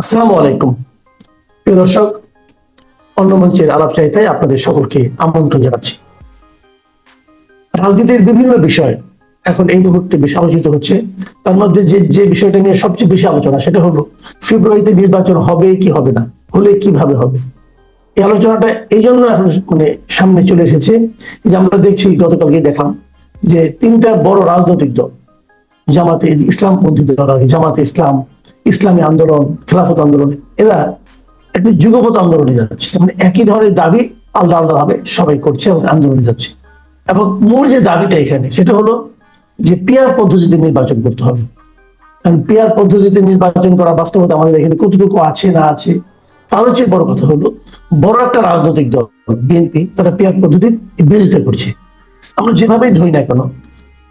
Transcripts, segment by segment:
আসসালামু আলাইকুম। প্রিয় দর্শক, অন্য মঞ্চের আলাপ চাইতায় আপনাদের সকলকে আমন্ত্রণ জানাচ্ছি। রাজনীতির বিভিন্ন বিষয় এখন এই মুহূর্তে বেশি আলোচিত হচ্ছে। তার মধ্যে যে যে বিষয়টা নিয়ে সবচেয়ে বেশি আলোচনা সেটা হলো, ফেব্রুয়ারিতে নির্বাচন হবে কি হবে না? হলে কীভাবে হবে? এই আলোচনাটা এই জন্য এখন মানে সামনে চলে এসেছে যে আমরা দেখছি, গতকালকে দেখলাম যে তিনটা বড় রাজনৈতিক দল, জামাতে ইসলামপন্থী দল আর জামাতে ইসলাম ইসলামী আন্দোলন, খেলাফত আন্দোলন, এরা একটি যুগপথ আন্দোলনে যাচ্ছে। মানে একই ধরনের দাবি আলাদা আলাদা ভাবে সবাই করছে এবং আন্দোলনে যাচ্ছে। এবং মূল যে দাবিটা এখানে, সেটা হলো যে পিয়ার পদ্ধতিতে নির্বাচন করতে হবে। কারণ পিয়ার পদ্ধতিতে নির্বাচন করা বাস্তবতা আমাদের এখানে কতটুকু আছে না আছে, তার চেয়ে বড় কথা হলো, বড় একটা রাজনৈতিক দল, বিএনপি, তারা পিয়ার পদ্ধতির বিরোধিতা করছে। আমরা যেভাবেই ধরি না কেন,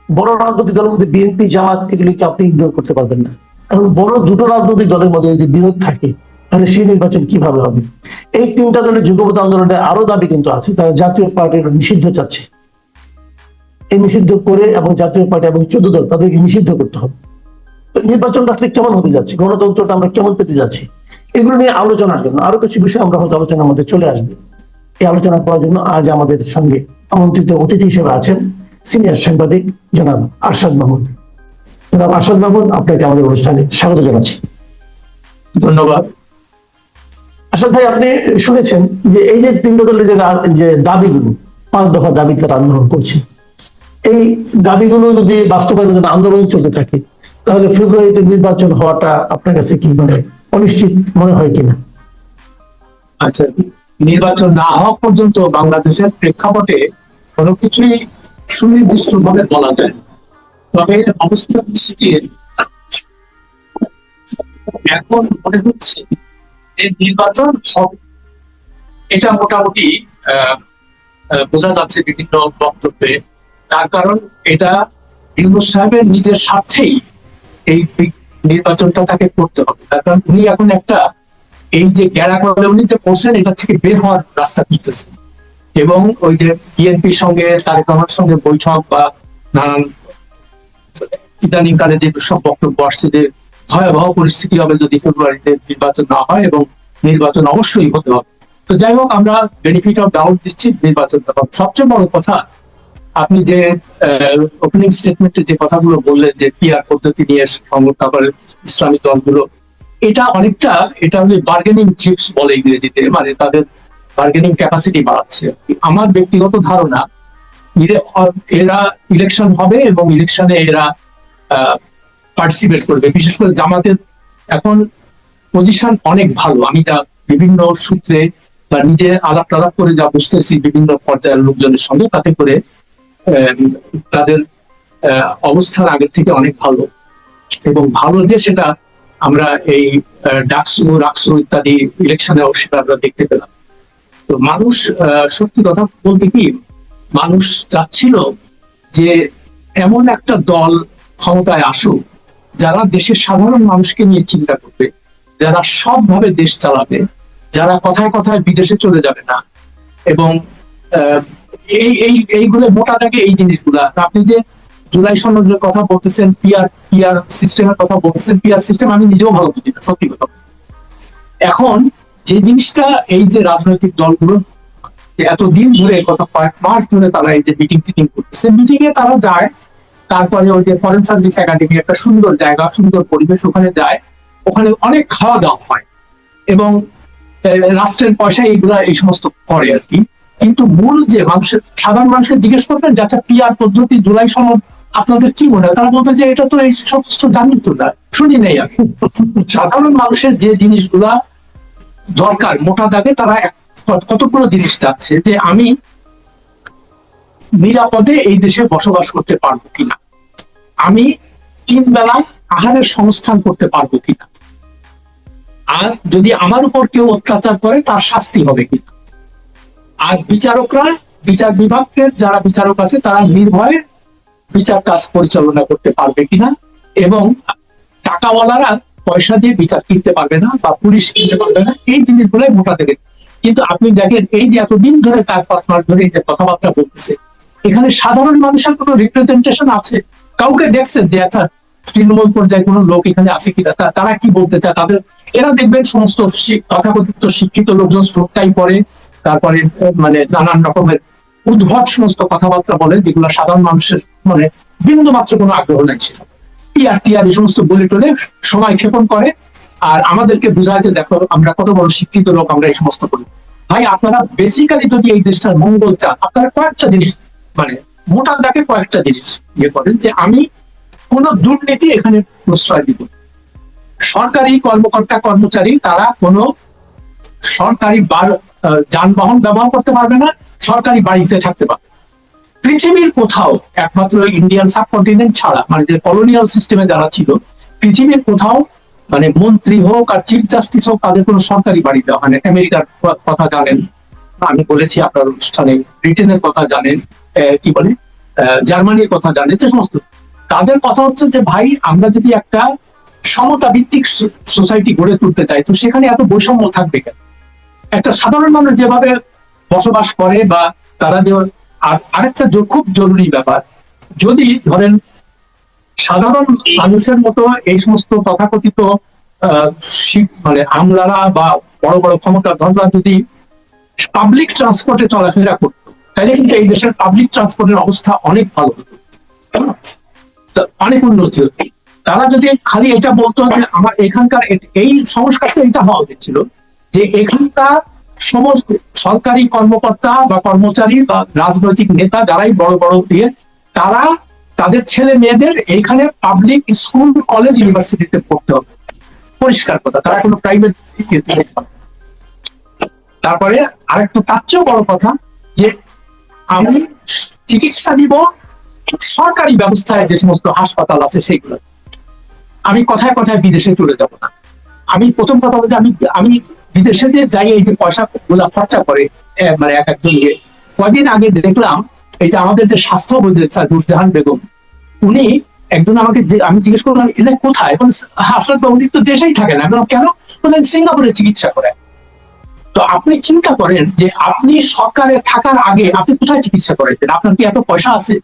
বড় রাজনৈতিক দলের মধ্যে বিএনপি, জামাত, এগুলিকে আপনি ইগনোর করতে পারবেন না। এখন বড় দুটো রাজনৈতিক দলের মধ্যে যদি বিরোধ থাকে, তাহলে সেই নির্বাচন কীভাবে হবে? এই তিনটা দলের যুগপথ আন্দোলনের আরও দাবি কিন্তু আছে, তারা জাতীয় পার্টির নিষিদ্ধ চাচ্ছে। এই নিষিদ্ধ করে এবং জাতীয় পার্টি এবং চোদ্দ দল তাদেরকে নিষিদ্ধ করতে হবে। তো নির্বাচনটা আসলে কেমন হতে যাচ্ছে? গণতন্ত্রটা আমরা কেমন পেতে যাচ্ছি? এগুলো নিয়ে আলোচনার জন্য, আরও কিছু বিষয় আমরা হয়তো আলোচনার মধ্যে চলে আসবে। এই আলোচনা করার জন্য আজ আমাদের সঙ্গে আমন্ত্রিত অতিথি হিসেবে আছেন সিনিয়র সাংবাদিক জনাব আরশাদ মাহমুদ। জনাব আরশাদ মাহমুদ আপনাকে আমাদের অনুষ্ঠানে স্বাগত জানাচ্ছি। ধন্যবাদ। আরশাদ ভাই আপনি শুনেছেন যে এই যে তিনটা দলের যে যে দাবিগুলো পাঁচ দফা দাবি তারা আন্দোলন করছে এই দাবিগুলো যদি বাস্তবায়নের আন্দোলন চলতে থাকে তাহলে ফেব্রুয়ারিতে নির্বাচন হওয়াটা আপনার কাছে কি মানে অনিশ্চিত মনে হয় কিনা? আচ্ছা নির্বাচন না হওয়া পর্যন্ত বাংলাদেশের প্রেক্ষাপটে কোনো কিছুই সুনির্দিষ্ট ভাবে বলা যায় না। তবে অবস্থা দৃষ্টির এখন মনে হচ্ছে যে নির্বাচন হবে। এটা মোটামুটি বোঝা যাচ্ছে বিভিন্ন বক্তব্যে। তার কারণ এটা ইউনুস সাহেবের নিজের স্বার্থেই এই নির্বাচনটা তাকে করতে হবে। তার কারণ উনি এখন একটা এই যে গ্যাড়া করে উনি যে পড়ছেন এটা থেকে বের হওয়ার রাস্তা খুঁজতেছেন। এবং ওই যে বিএনপির সঙ্গে, তারেক রহমানের সঙ্গে বৈঠক বা নানান ইদানিং কালে যে সব বক্তব্য আসছে যে ভয়াবহ পরিস্থিতি হবে যদি ফেব্রুয়ারিতে নির্বাচন না হয় এবং নির্বাচন অবশ্যই হতে হবে। তো যাই হোক, আমরা বেনিফিট অফ ডাউট দিচ্ছি নির্বাচন সবচেয়ে বড় কথা, আপনি যে ওপেনিং স্টেটমেন্টে যে কথাগুলো বললেন যে পিআর পদ্ধতি নিয়ে তারপরে ইসলামিক দলগুলো, এটা অনেকটা, এটা হলো বার্গেনিং চিপস বলে ইংরেজিতে মানে তাদের বার্গেনিং ক্যাপাসিটি বাড়াচ্ছে। আমার ব্যক্তিগত ধারণা এরা ইলেকশন হবে এবং ইলেকশনে এরা পার্টিসিপেট করবে। বিশেষ করে জামাতের এখন পজিশন অনেক ভালো। আমি যা বিভিন্ন সূত্রে বা নিজে আলাপ টালাপ করে যা বুঝতেছি বিভিন্ন পর্যায়ের লোকজনের সঙ্গে, তাতে করে তাদের অবস্থান আগের থেকে অনেক ভালো। এবং ভালো যে সেটা আমরা এই ডাকসু, রাকসু ইত্যাদি ইলেকশনেও সেটা আমরা দেখতে পেলাম। তো মানুষ সত্যি কথা বলতে কি মানুষ চাচ্ছিল যে এমন একটা দল ক্ষমতায় আসুক যারা দেশের সাধারণ মানুষকে নিয়ে চিন্তা করবে, যারা সবভাবে দেশ চালাবে, যারা কথায় কথায় বিদেশে চলে যাবে না। এবং এই এই, এইগুলো মোটা থাকে এই জিনিসগুলা। আপনি যে জুলাই সনদের কথা বলতেছেন পিয়ার পিয়ার সিস্টেমের কথা বলতেছেন পিয়ার সিস্টেম আমি নিজেও ভালো বুঝি না, সত্যি কথা। এখন যে জিনিসটা এই যে রাজনৈতিক দলগুলো এতদিন ধরে, গত কয়েক মাস ধরে তারা এই যে মিটিং টিটিং করতেছে। মিটিং এ তারা যায়, তারপরে ওই যে ফরেন সার্ভিস একাডেমি একটা সুন্দর জায়গা, সুন্দর পরিবেশ ওখানে যায়। ওখানে অনেক খাওয়া দাওয়া হয় এবং রাষ্ট্রের পয়সায় এইগুলা এই সমস্ত করে আর কি। কিন্তু মূল যে মানুষের সাধারণ মানুষকে জিজ্ঞেস করবেন যে আচ্ছা পিআর পদ্ধতি, জুলাই সনদ, আপনাদের কি মনে হয়? তারা বলবে যে, এটা তো এই সমস্ত জানি তো না, শুনি নেই আমি। সাধারণ মানুষের যে জিনিসগুলা দরকার মোটা দাগে, তারা কতগুলো জিনিস চাচ্ছে যে আমি নিরাপদে এই দেশে বসবাস করতে পারব কিনা? আমি তিন বেলায় আহারের সংস্থান করতে পারব কিনা? আর যদি আমার উপর কেউ অত্যাচার করে, তার শাস্তি হবে কিনা? আর বিচারকরা, বিচার বিভাগের যারা বিচারক আছে, তারা নির্ভয়ে বিচার কাজ পরিচালনা করতে পারবে কিনা? এবং টাকাওয়ালারা পয়সা দিয়ে বিচার কিনতে পারবে না বা পুলিশ কিনতে পারবে না? এই জিনিসগুলোই মোটা দেবে কিন্তু আপনি দেখেন, এই যে এতদিন ধরে চার পাঁচ মাস ধরে এই যে কথাবার্তা বলতেছে, এখানে সাধারণ মানুষের কোনো রিপ্রেজেন্টেশন আছে? কাউকে দেখছেন যে আচ্ছা তৃণমূল পর্যায়ে কোনো লোক এখানে আছে কিনা? তারা কি বলতে চায়? তাদের, এরা দেখবেন সমস্ত তথাকথিত শিক্ষিত লোকজন স্ট্রোকটাই পড়ে, তারপরে মানে নানান রকমের উদ্ভট সমস্ত কথাবার্তা বলে, যেগুলো সাধারণ মানুষের মানে বিন্দু মাত্র কোনো আগ্রহ নাই ছিল। টিআর টিআর এই সমস্ত বলে টলে সময় ক্ষেপণ করে আর আমাদেরকে বোঝায় যে দেখো, আমরা কত বড় শিক্ষিত লোক, আমরা এই সমস্ত করি। ভাই, আপনারা বেসিক্যালি যদি এই দেশটার মঙ্গল চান, আপনারা কয়েকটা জিনিস মানে মোটা দাগে কয়েকটা জিনিস ইয়ে করেন যে আমি কোন দুর্নীতি এখানে প্রশ্রয় দিব। সরকারি কর্মকর্তা কর্মচারী, তারা কোনো সরকারি যানবাহন ব্যবহার করতে পারবে না, সরকারি বাড়িতে থাকতে পারবে পৃথিবীর কোথাও একমাত্র ইন্ডিয়ান সাবকন্টিনেন্ট ছাড়া মানে যে কলোনিয়াল সিস্টেমে যারা ছিল, পৃথিবীর কোথাও মানে মন্ত্রী হোক আর চিফ জাস্টিস হোক, তাদের কোনো সরকারি বাড়ি দেওয়া হয় না। আমেরিকার কথা জানেন। আমি বলেছি আপনার অনুষ্ঠানে, ব্রিটেনের কথা জানেন কি বলে জার্মানির কথা জানেন, যে সমস্ত। তাদের কথা হচ্ছে যে, ভাই, আমরা যদি একটা সমতা ভিত্তিক সোসাইটি গড়ে তুলতে চাই, তো সেখানে এত বৈষম্য থাকবে কেন? একটা সাধারণ মানুষ যেভাবে বসবাস করে বা তারা যে, আর আরেকটা খুব জরুরি ব্যাপার, যদি ধরেন সাধারণ মানুষের মতো এই সমস্ত তথাকথিত মানে আমলারা বা বড় বড় ক্ষমতা ধররা যদি পাবলিক ট্রান্সপোর্টে চলাফেরা করতো, তাহলে কিন্তু এই দেশের পাবলিক ট্রান্সপোর্টের অবস্থা অনেক ভালো হতো। অনেক উন্নতি হতো। তারা যদি খালি এটা বলতো যে আমার এখানকার এই সংস্কারটা এটা হওয়া উচিত ছিল যে এখানকার সমস্ত সরকারি কর্মকর্তা বা কর্মচারী বা রাজনৈতিক নেতা যারাই বড় বড় দিয়ে, তারা তাদের ছেলে মেয়েদের এইখানে পাবলিক স্কুল কলেজ ইউনিভার্সিটিতে পড়তে হবে। পরিষ্কার কথা, তারা কোনো প্রাইভেট তারপরে আরেকটা তার চেয়েও বড় কথা যে আমি চিকিৎসা নিব, সরকারি ব্যবস্থায় যে সমস্ত হাসপাতাল আছে সেগুলো। আমি কথায় কথায় বিদেশে চলে যাব না। আমি প্রথম কথা বলতে আমি আমি বিদেশে যে যাই, এই যে পয়সা গুলা খরচা করে মানে এক একজন যে কয়দিন আগে দেখলাম এই যে আমাদের যে স্বাস্থ্য উপদেষ্টা নুরজাহান বেগম উনি একজন আমাকে আমি জিজ্ঞেস করলাম এলে কোথায়? এখন আসলে তো উনি তো দেশেই থাকেন বললাম, কেন? বললেন সিঙ্গাপুরে চিকিৎসা করে তো আপনি চিন্তা করেন যে আপনি সরকারে থাকার আগে আপনি কোথায় চিকিৎসা করেছেন? আপনার কি এত পয়সা আছে?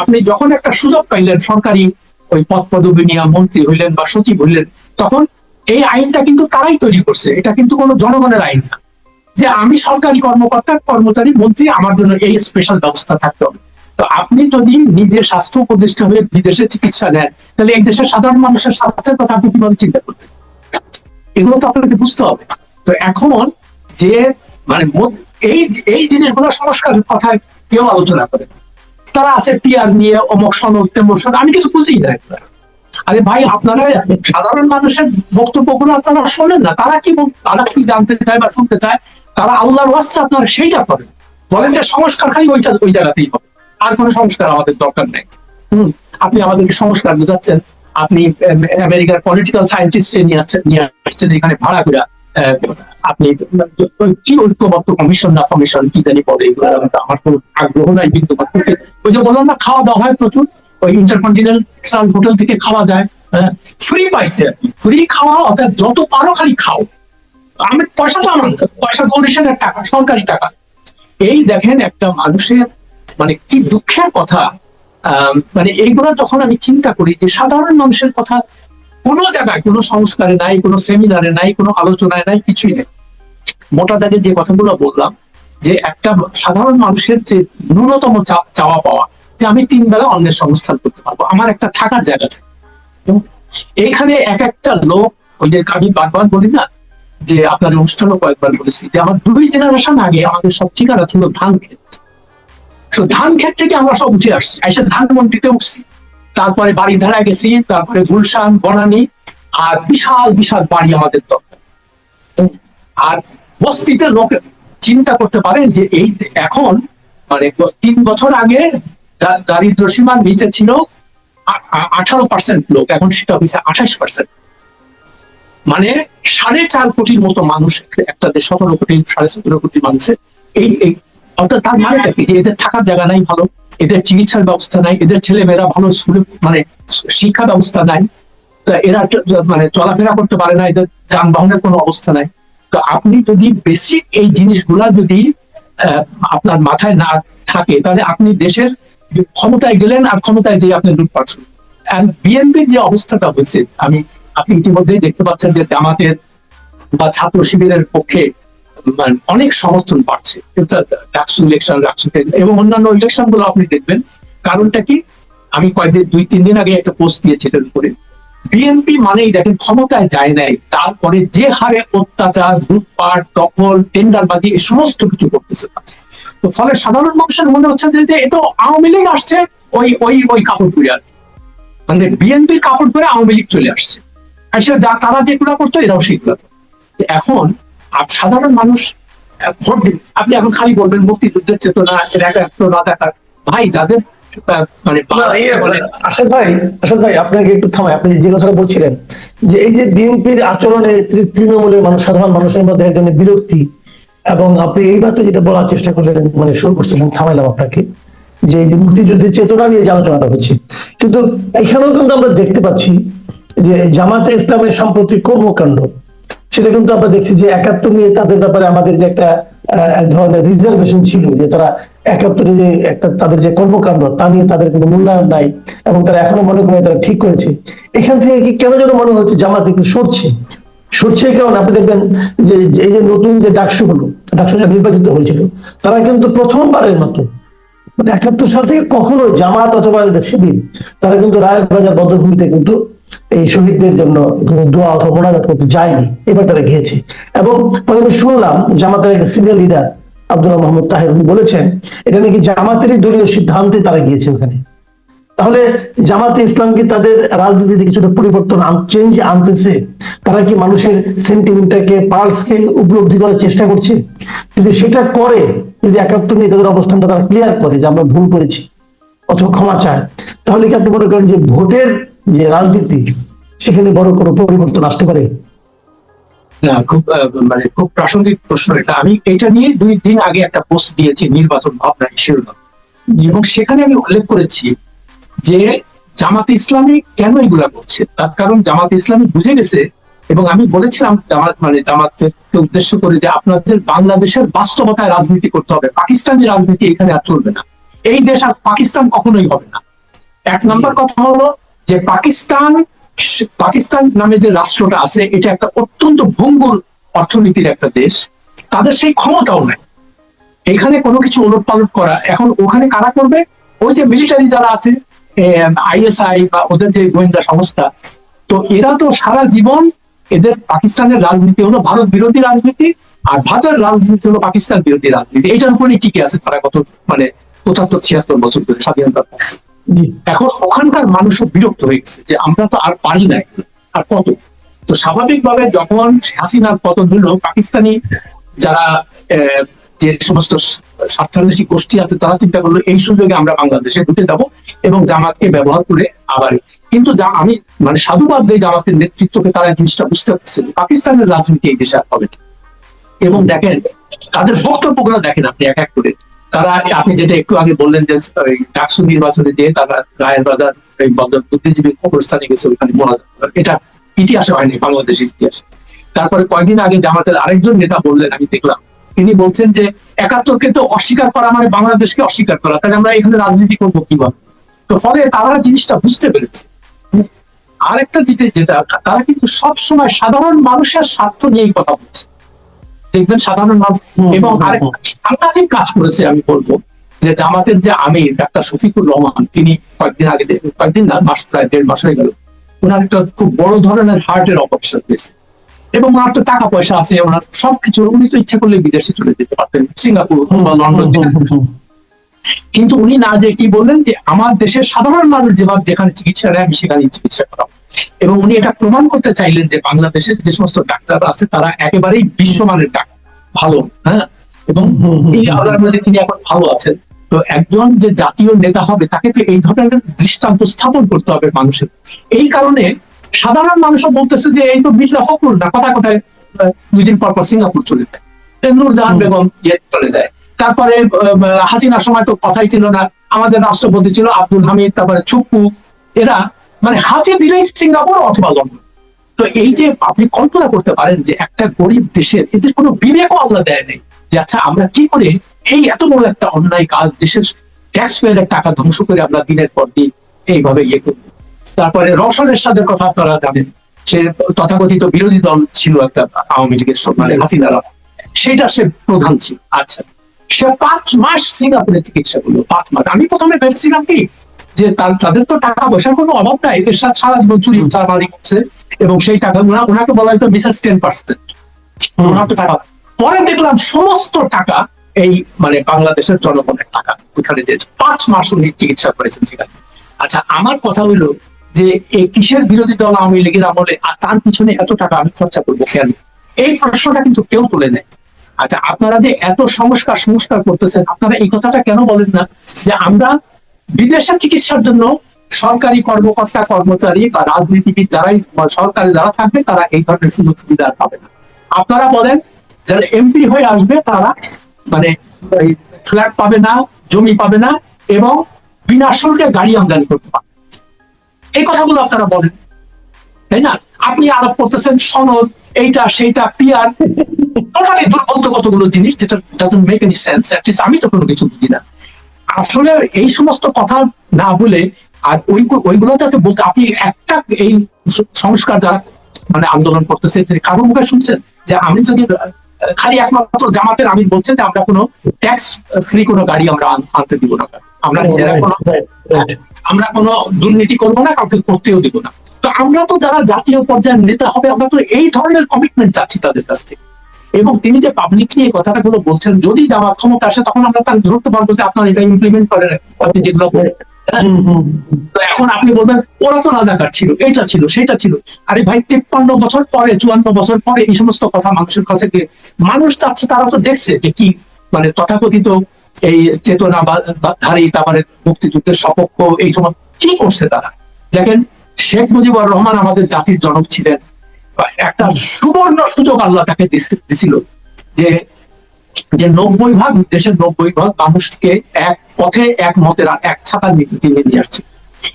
আপনি যখন একটা সুযোগ পাইলেন সরকারি ওই পদ পদবি নিয়ে মন্ত্রী হইলেন বা সচিব হইলেন তখন এই আইনটা কিন্তু তারাই তৈরি করছে। এটা কিন্তু কোনো জনগণের আইন না। যে আমি সরকারি কর্মকর্তা, কর্মচারী মন্ত্রী আমার জন্য এই স্পেশাল ব্যবস্থা থাকতে হবে। তো আপনি যদি নিজে স্বাস্থ্য উপদেষ্টা হয়ে বিদেশে চিকিৎসা নেন, তাহলে এই দেশের সাধারণ মানুষের স্বাস্থ্যের কথা আপনি কীভাবে চিন্তা করবেন? এগুলো তো আপনাকে বুঝতে হবে। তো এখন যে মানে এই এই জিনিসগুলো সংস্কারের কথা কেউ আলোচনা করে তারা আছে পিয়ার নিয়ে অমক সনদ, তেমক আমি কিছু বুঝি না। আরে ভাই, আপনারা সাধারণ মানুষের বক্তব্যগুলো আপনারা শোনেন না। তারা কি তারা কি জানতে চায় বা শুনতে চায়? তারা আল্লাহর ওয়াস্তে আপনারা সেইটা করেন। বলেন যে সংস্কার খালি ওইটা ওই জায়গাতেই হবে। আর কোনো সংস্কার আমাদের দরকার নেই। হম? আপনি আমাদেরকে সংস্কার বোঝাচ্ছেন। আপনি আমেরিকার পলিটিক্যাল সায়েন্টিস্ট নিয়ে আসছেন নিয়ে আসছেন এখানে ভাড়া করে। আপনি কি ঐক্যবদ্ধ কমিশন না কমিশন কি জানি বলে এগুলো আমার কোনো আগ্রহ নাই কিন্তু ওই যে বললাম না খাওয়া দাওয়া হয় প্রচুর। ওই ইন্টারকন্টিনেন্টাল হোটেল থেকে খাওয়া যায় ফ্রি পাইছে। ফ্রি খাওয়া, অর্থাৎ যত পারো খালি খাও। আমি পয়সা তো আমার, পয়সা ডোনেশনের টাকা, সরকারি টাকা। এই দেখেন একটা মানুষের মানে কি দুঃখের কথা। মানে এইগুলো যখন আমি চিন্তা করি যে সাধারণ মানুষের কথা, কোনো জায়গায় কোনো সংস্কারে নাই, কোনো সেমিনারে নাই, কোনো আলোচনায় নাই, কিছুই নেই। মোটা দাগে যে কথাগুলো বললাম, যে একটা সাধারণ মানুষের যে ন্যূনতম চাওয়া পাওয়া যে আমি তিন বেলা অন্যের সংস্থান করতে পারব। আমার একটা থাকার জায়গা থাকে। এইখানে এক একটা লোক, ওই যে আমি বারবার বলি না, যে আপনার অনুষ্ঠানও কয়েকবার বলেছি, যে আমার দুই জেনারেশন আগে আমাদের সব ঠিকানা ছিল ধান ক্ষেত। তো ধান ক্ষেত থেকে আমরা সব উঠে আসছি। এসে ধান মন্ডিতে উঠছি। তারপরে বাড়ি ধারা গেছি, তারপরে গুলশান, বনানি, আর বিশাল বিশাল বাড়ি আমাদের দরকার। আর বস্তিতে লোক চিন্তা করতে পারেন যে এই এখন মানে তিন বছর আগে দারিদ্র সীমার নিচে ছিল আঠারো পার্সেন্ট লোক, এখন সেটা হয়েছে আঠাশ পার্সেন্ট মানে সাড়ে চার কোটির মতো মানুষ, একটা দেশ সতেরো কোটি, সাড়ে সতেরো কোটি মানুষের, এই এই অর্থাৎ তার মানেটা কি? এদের থাকার জায়গা নাই ভালো, এদের চিকিৎসার ব্যবস্থা নাই, এদের ছেলে মেয়েরা ভালো স্কুলে মানে শিক্ষা ব্যবস্থা নাই এরা মানে চলাফেরা করতে পারে না, এদের যানবাহনের কোনো অবস্থা নাই। তো আপনি যদি বেসিক এই জিনিসগুলা যদি আপনার মাথায় না থাকে, তাহলে আপনি দেশের ক্ষমতায় গেলেন আর ক্ষমতায় যে আপনি লুটপাট শুরু বিএনপির যে অবস্থাটা হয়েছে, আমি, আপনি ইতিমধ্যেই দেখতে পাচ্ছেন যে জামাতের বা ছাত্র শিবিরের পক্ষে মানে অনেক সমর্থন ডাকসু ইলেকশন এবং অন্যান্য ইলেকশনগুলো আপনি দেখবেন। কারণটা কি? আমি কয়েকদিন, দুই, তিন দিন আগে একটা পোস্ট দিয়েছি এটার উপরে বিএনপি মানেই দেখেন ক্ষমতায় যায় নাই, তারপরে যে হারে অত্যাচার, লুটপাট, দখল, টেন্ডারবাজি এই সমস্ত কিছু করতেছে। তো ফলে সাধারণ মানুষের মনে হচ্ছে যে এ তো আওয়ামী লীগ আসছে ওই ওই ওই কাপড় পরে আর। মানে বিএনপির কাপড় পরে আওয়ামী লীগ চলে আসছে। আর যা তারা যেগুলো করতো এরাও সেগুলো। এখন সাধারণ মানুষ ভোট দিন। আপনি এখন খালি বলবেন মুক্তিযুদ্ধের চেতনা না থাকার ভাই যাদের মানে ইয়ে, মানে আসাদ ভাই আসাদ ভাই আপনাকে একটু থামাই। আপনি যে কথাটা বলছিলেন যে এই যে বিএনপির আচরণে তৃণমূলের মানুষ সাধারণ মানুষের মধ্যে এক ধরনের বিরক্তি এবং আপনি এইবার তো যেটা বলার চেষ্টা করলেন মানে শুরু করছিলেন থামাইলাম আপনাকে, যে এই যে মুক্তিযুদ্ধের চেতনা নিয়ে আলোচনাটা হচ্ছে। কিন্তু এখানেও কিন্তু আমরা দেখতে পাচ্ছি যে জামাতে ইসলামের সাম্প্রতিক কর্মকাণ্ড, সেটা কিন্তু আমরা দেখছি যে একাত্তর নিয়ে তাদের ব্যাপারে আমাদের যে একটা এক ধরনের রিজার্ভেশন ছিল, যে তারা একাত্তরে যে একটা তাদের যে কর্মকাণ্ড, তা নিয়ে তাদের কোনো মূল্যায়ন নাই এবং তারা এখনও মনে করে তারা ঠিক করেছে। এখান থেকে কি কেন যেন মনে হচ্ছে জামাত একটু সরছে? সরছে কারণে আপনি দেখবেন যে এই যে নতুন যে ডাকসু হলো, ডাকসু যা নির্বাচিত হয়েছিল, তারা কিন্তু প্রথমবারের মতো মানে একাত্তর সাল থেকে কখনো জামাত অথবা শিবির তারা কিন্তু রায়ের বাজার বদ্ধভূমিতে কিন্তু এই শহীদদের জন্য দোয়া অথবা মোনাজাত করতে যায়নি, এবার তারা গিয়েছে। এবং আমি শুনলাম, জামাতের একটা সিনিয়র লিডার আব্দুল্লাহ মোহাম্মদ তাহের বলেছেন, এটা নাকি জামাতেরই দলীয় সিদ্ধান্তে তারা গিয়েছে ওখানে। তাহলে জামাতে ইসলাম কি তাদের রাজনীতিতে কিছুটা পরিবর্তন চেঞ্জ আনতেছে। তারা কি মানুষের সেন্টিমেন্টটাকে পালসকে উপলব্ধি করার চেষ্টা করছে? যদি সেটা করে যদি একাত্তর নিয়ে তাদের অবস্থানটা তারা ক্লিয়ার করে যে আমরা ভুল করেছি অথবা ক্ষমা চায় তাহলে কি আপনি মনে করেন যে ভোটের যে রাজনীতি সেখানে বড় কোনো পরিবর্তন আসতে পারে? খুব মানে খুব প্রাসঙ্গিক প্রশ্ন এটা। আমি এটা নিয়ে দুই দিন আগে একটা পোস্ট দিয়েছি নির্বাচন ভাবনা শিরোনাম। এবং সেখানে আমি উল্লেখ করেছি যে জামাত ইসলামী কেন এগুলা করছে? তার কারণ জামাত ইসলামী বুঝে গেছে এবং আমি বলেছিলাম জামাত মানে জামাতকে উদ্দেশ্য করে যে আপনাদের বাংলাদেশের বাস্তবতায় রাজনীতি করতে হবে। পাকিস্তানি রাজনীতি এখানে আর চলবে না। এই দেশ আর পাকিস্তান কখনোই হবে না। এক নম্বর কথা হলো যে পাকিস্তান পাকিস্তান নামে যে রাষ্ট্রটা আছে, এটা একটা অত্যন্ত ভঙ্গুর অর্থনীতির একটা দেশ। তাদের সেই ক্ষমতাও নাই। এখানে কোনো কিছু ওলট পালট করা। এখন ওখানে কারা করবে? ওই যে মিলিটারি যারা আছে আইএসআই বা ওদের যে গোয়েন্দা সংস্থা তো এরা তো সারা জীবন এদের পাকিস্তানের রাজনীতি হলো ভারত বিরোধী রাজনীতি আর ভারতের রাজনীতি হলো পাকিস্তান বিরোধী রাজনীতি। এটার উপরেই টিকে আছে তারা কত মানে পঁচাত্তর ছিয়াত্তর বছর ধরে স্বাধীনতা এখন ওখানকার মানুষও বিরক্ত হয়ে গেছে যে আমরা তো আর পারি না আর কত? তো স্বাভাবিকভাবে যখন হাসিনার পতন হলো পাকিস্তানি যারা আহ, যে সমস্ত স্বার্থান্বেষী গোষ্ঠী আছে, তারা চিন্তা করল, এই সুযোগে আমরা বাংলাদেশে ঢুকে যাব এবং জামাতকে ব্যবহার করে আবার কিন্তু যা আমি মানে সাধুবাদ দিই জামাতের নেতৃত্বকে তারা জিনিসটা বুঝতে পারছে যে পাকিস্তানের রাজনীতি এই দেশে হবে এবং দেখেন, তাদের বক্তব্যগুলো দেখেন আপনি এক এক করে। তারা, আপনি যেটা একটু আগে বললেন যে ডাকসু নির্বাচনে যে তারা রায়ের বাজার বুদ্ধিজীবী কবরস্থানে গেছে ওখানে মোনাজাত। এটা ইতিহাসে হয়নি, বাংলাদেশের ইতিহাস। তারপরে কয়েকদিন আগে জামাতের আরেকজন নেতা বললেন, আমি দেখলাম তিনি বলছেন যে একাত্তরকে তো অস্বীকার করা মানে বাংলাদেশকে অস্বীকার করা। তাহলে আমরা এখানে রাজনীতি করব কীভাবে? তো ফলে তারা জিনিসটা বুঝতে পেরেছে। আরেকটা যেটা যেটা তারা কিন্তু সব সময় সাধারণ মানুষের স্বার্থ নিয়েই কথা বলছে। দেখবেন সাধারণ মানুষ এবং হুম, আরেক হুম। সাংঘাতিক কাজ করেছে আমি বলব যে জামাতের যে আমির ডাক্তার শফিকুর রহমান তিনি কয়েকদিন আগে কয়েকদিন না মাস প্রায় দেড় মাস হয়ে গেল ওনার একটা খুব বড় ধরনের হার্টের অপারেশন হয়েছে। এবং ওনার তো টাকা পয়সা আছে ওনার সবকিছু উনি তো ইচ্ছা করলে বিদেশে চলে যেতে পারতেন সিঙ্গাপুর অথবা লন্ডন কিন্তু উনি না যে কি বললেন যে আমার দেশের সাধারণ মানুষ যেভাবে যেখানে চিকিৎসা নেয় আমি সেখানে চিকিৎসা করাবো। এবং উনি এটা প্রমাণ করতে চাইলেন যে বাংলাদেশের যে সমস্ত ডাক্তাররা আছে তারা একেবারেই বিশ্বমানের ডাক্তার ভালো হ্যাঁ? এবং এই আল্লাহর মধ্যে তিনি এখন ভালো আছেন। তো একজন যে জাতীয় নেতা হবে তাকে তো এই ধরনের দৃষ্টান্ত স্থাপন করতে হবে মানুষের। এই কারণে সাধারণ মানুষও বলতেছে যে এই তো মির্জা ফখরুল না কথা কথায় দুই দিন পর পর সিঙ্গাপুর চলে যায়। নূরজাহান হুম। বেগম ইয়ে চলে যায়। তারপরে হাসিনার সময় তো কথাই ছিল না। আমাদের রাষ্ট্রপতি ছিল আব্দুল হামিদ তারপরে ছুপ্পু এরা মানে হাতে দিলেই সিঙ্গাপুর অথবা লন্ডন। তো এই যে আপনি কল্পনা করতে পারেন যে একটা গরিব দেশের এদের কোনো বিবেকও আল্লাহ দেয় নেই যে আচ্ছা আমরা কি করে এই এত বড় একটা অন্যায় কাজ দেশের ট্যাক্স পেয়ারের টাকা ধ্বংস করে আমরা দিনের পর দিন এইভাবে ইয়ে করব? তারপরে রওশন এরশাদের কথা আপনারা জানেন সে তথাকথিত বিরোধী দল ছিল একটা আওয়ামী লীগের মানে হাসিনারা। সেটা সে প্রধান ছিল। আচ্ছা সে পাঁচ মাস সিঙ্গাপুরে চিকিৎসা করল পাঁচ মাস। আমি প্রথমে ভেবেছিলাম কি যে তাদের তো টাকা পয়সার কোনো অভাব নাই এর সাথে সারা জীবন চুরি চালানি করছে এবং সেই টাকা ওনা- ওনাকে বলা হয়তো মিসেস টেন পার্সেন্ট ওনার তো টাকা। পরে দেখলাম সমস্ত টাকা এই মানে বাংলাদেশের জনগণের টাকা। ওখানে যে পাঁচ মাস উনি চিকিৎসা করেছেন সেখানে আচ্ছা আমার কথা হইল যে এই কিসের বিরোধী দল আওয়ামী লীগের আমলে আর তার পিছনে এত টাকা আমি খরচা করব কেন? এই প্রশ্নটা কিন্তু কেউ তুলে নেয়। আচ্ছা আপনারা যে এত সংস্কার সংস্কার করতেছেন, আপনারা এই কথাটা কেন বলেন না? যে আমরা বিদেশে চিকিৎসার জন্য সরকারি কর্মকর্তা, কর্মচারী বা রাজনীতিবিদ যারাই সরকারি যারা থাকবে, তারা এই ধরনের সুযোগ সুবিধা পাবে না। আপনারা বলেন, যারা এমপি হয়ে আসবে, তারা মানে ফ্ল্যাট পাবে না, জমি পাবে না, এবং বিনা শুল্কে গাড়ি আমদানি করতে পারবে এই কথাগুলো আপনারা বলেন। তাই না? আপনি আলাপ করতেছেন সনদ, এইটা, সেইটা, পিয়ার। টোটালি দুর্বন্ধ কতগুলো জিনিস যেটা ডাজন্ট মেক এনি সেন্স আমি তো কোনো কিছু বুঝি না। আসলে এই সমস্ত কথা না বলে, আর ওই ওইগুলো যাতে বলতে আপনি একটা এই সংস্কার যারা মানে আন্দোলন করতেছে কারও মুখে শুনছেন? যে আমি যদি খালি একমাত্র জামাতের আমি বলছে যে আমরা কোনো ট্যাক্স ফ্রি কোনো গাড়ি আমরা আন- আনতে দিব না। আমরা নিজেরা কোনো Right, right. আমরা কোনো দুর্নীতি করব না কাউকে করতেও দিব না। তো আমরা তো যারা জাতীয় পর্যায়ের নেতা হবে আমরা তো এই ধরনের কমিটমেন্ট চাচ্ছি তাদের কাছ থেকে। এবং তিনি যে পাবলিকলি এই কথাটা গুলো বলছেন যদি জামাত ক্ষমতা আসে তখন আমরা তার ধরতে পারব যে আপনার এটা ইমপ্লিমেন্ট করেন। আপনি যেগুলো এখন আপনি বলবেন, ওরা তো রাজাকার ছিল এটা ছিল সেটা ছিল। আরে ভাই, তিপ্পান্ন বছর পরে, চুয়ান্ন বছর পরে এই সমস্ত কথা মানুষের কাছে মানুষ চাচ্ছে, তারা তো দেখছে যে কি মানে তথাকথিত এই চেতনা বা- ধারী, তারপরে মুক্তিযুদ্ধের সপক্ষ, এই সময় কি করছে তারা? দেখেন, শেখ মুজিবুর রহমান আমাদের জাতির জনক ছিলেন একটা সুবর্ণ সুযোগ আল্লাহ তাকে দিছিল, যে যে নব্বই ভাগ দেশের নব্বই ভাগ মানুষকে এক পথে এক মতের এক ছাতার নীতিতে নিয়ে আসছে।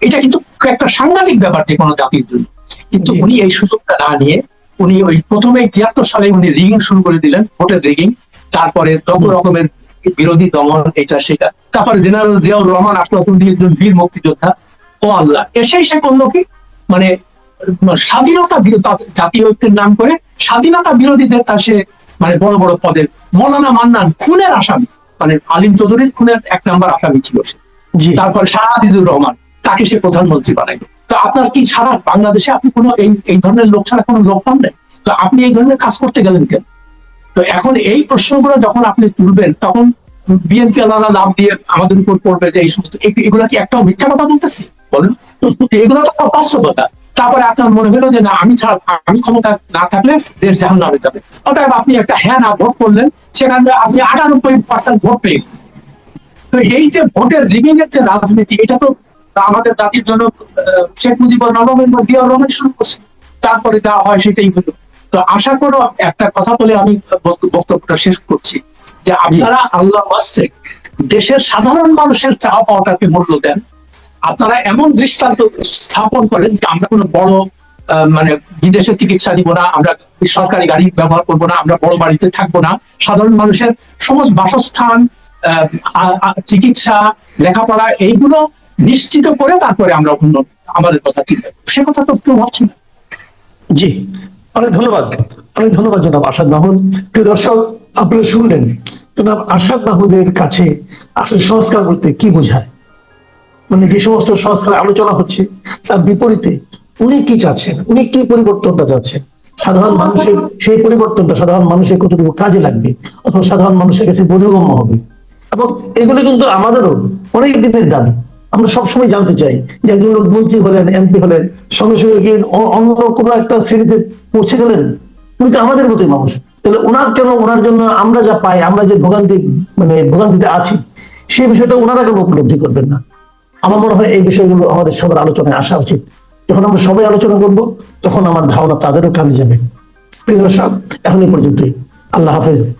এটা কিন্তু একটা সাংঘাতিক ব্যাপার যে কোনো জাতির জন্য। কিন্তু উনি এই সুযোগটা না নিয়ে উনি ওই প্রথমে তিয়াত্তর সালে উনি রিগিং শুরু করে দিলেন ভোটের রিগিং। তারপরে যত রকমের বিরোধী দমন এটা সেটা। তারপরে জেনারেল জিয়াউর রহমান আসলো উনি একজন বীর মুক্তিযোদ্ধা। ও আল্লাহ এসেই সে করল কি? মানে স্বাধীনতা জাতীয় ঐক্যের নাম করে স্বাধীনতা বিরোধীদের তার সে মানে বড় বড় পদের। মৌলানা মান্নান খুনের আসামি। মানে আলিম চৌধুরীর খুনের এক নাম্বার আসামি ছিল সে। তারপরে শাহাদিদুর রহমান তাকে সে প্রধানমন্ত্রী বানাইলো। তো আপনার কি ছাড়া বাংলাদেশে আপনি কোনো এই এই ধরনের লোক ছাড়া কোনো লোক পান নাই? তো আপনি এই ধরনের কাজ করতে গেলেন কেন? তো এখন এই প্রশ্নগুলো যখন আপনি তুলবেন তখন বিএনপি আলাদা নাম দিয়ে আমাদের উপর পড়বে যে এই সমস্ত এগুলা কি একটাও মিথ্যা কথা বলতেছি? বলেন। এগুলো তো বাস্তবতা তারপরে আপনার মনে হলো যে না, আমি ছাড়া, আমি ক্ষমতা না থাকলে দেশ জাহান নামে যাবে। অতএব আপনি একটা হ্যাঁ না ভোট করলেন, সেখানে আপনি আটানব্বই পার্সেন্ট ভোট পেয়ে তো এই যে ভোটের রিগিং এর যে রাজনীতি, এটা তো আমাদের জাতির জন্য শেখ মুজিবুর রহমান বা জিয়াউর রহমান শুরু করছে। তারপরে যা হয় সেটাই হলো। তো আশা করো একটা কথা বলে আমি বক্ত- বক্তব্যটা শেষ করছি, যে আপনারা আল্লাহ দেশের সাধারণ মানুষের চাওয়া পাওয়াটাকে মূল্য দেন। আপনারা এমন দৃষ্টান্ত স্থাপন করেন যে আমরা কোনো বড় মানে বিদেশে চিকিৎসা দিব না, আমরা সরকারি গাড়ি ব্যবহার করব না, আমরা বড় বাড়িতে থাকব না। সাধারণ মানুষের সমস্ত বাসস্থান চিকিৎসা, লেখাপড়া, এইগুলো নিশ্চিত করে তারপরে আমরা অন্য আমাদের কথা চিন্তা। সে কথা তো কেউ ভাবছি না। জি, অনেক ধন্যবাদ। অনেক ধন্যবাদ জনাব আসাদ মাহমুদ। প্রিয় দর্শক, আপনারা শুনলেন জনাব আসাদ মাহমুদের কাছে আসলে সংস্কার বলতে কি বোঝায়? মানে যে সমস্ত সংস্কার আলোচনা হচ্ছে, তার বিপরীতে উনি কি চাচ্ছেন? উনি কি পরিবর্তনটা চাচ্ছেন? সাধারণ মানুষের সেই পরিবর্তনটা সাধারণ মানুষের কতটুকু কাজে লাগবে? অথবা সাধারণ মানুষের কাছে বোধগম্য হবে? এবং এগুলো কিন্তু আমাদেরও অনেক দিনের দাবি। আমরা সবসময় জানতে চাই যে একজন লোক মন্ত্রী হলেন, এমপি হলেন, সঙ্গে সঙ্গে গিয়ে অন্য কোনো একটা শ্রেণীতে পৌঁছে গেলেন, উনি তো আমাদের মতোই মানুষ। তাহলে ওনার কেন ওনার জন্য আমরা যা পাই, আমরা যে ভোগান্তি মানে ভোগান্তিতে আছি সেই বিষয়টা ওনারা কেন উপলব্ধি করবেন না? আমার মনে হয় এই বিষয়গুলো আমাদের সবার আলোচনায় আসা উচিত। যখন আমরা সবাই আলোচনা করব, তখন আমার ধারণা তাদেরও কানে যাবে। প্রিয় দর্শক এখন এই পর্যন্তই। আল্লাহ হাফেজ।